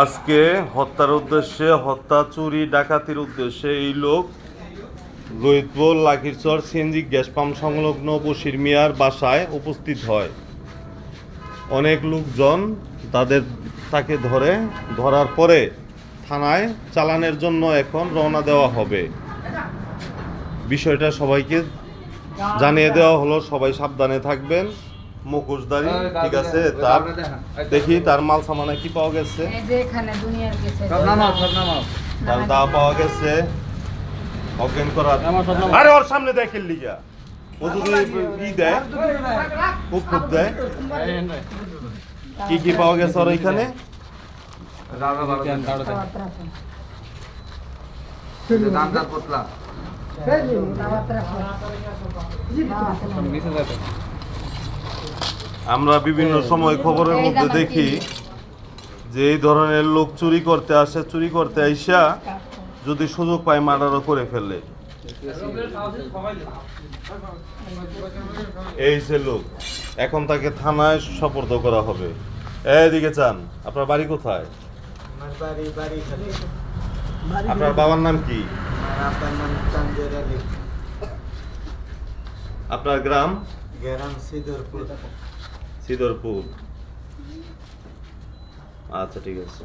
আজকে হত্যার উদ্দেশ্যে, হত্যা, চুরি, ডাকাতির উদ্দেশ্যে এই লোক Lalitpur Lakhirchar, CNG, gas pump সংলগ্ন বশির মিয়ার বাসায় উপস্থিত হয়। অনেক লোকজন তাদের, তাকে ধরে ধরার পরে থানায় চালানের জন্য এখন রওনা দেওয়া হবে। বিষয়টা সবাইকে জানিয়ে দেওয়া হলো, সবাই সাবধানে থাকবেন। মুখোশধারী ঠিক আছে? তার দেখি তার মাল সামানে কি পাওয়া গেছে? তার দা পাওয়া গেছে। অজ্ঞান করার। আরে ওর সামনে দেখেন লিগা। ও যদি ই দেয় খুব খুব দেয়। কি কি পাওয়া গেছে ওর এখানে? পতলা আমরা বিভিন্ন সময় খবরের মধ্যে দেখি যে এই ধরনের লোক চুরি করতে আসে চুরি করতে আইসা যদি সুযোগ পায় মার্ডারও করে ফেলে। এই সে লোক এখন তাকে থানায় সপর্দ করা হবে। এদিকে চান আপনার বাড়ি কোথায়? আপনার বাবার নাম কি? আপনার গ্রাম? গ্রাম সিদরপুর সিদরপুর। আচ্ছা ঠিক আছে।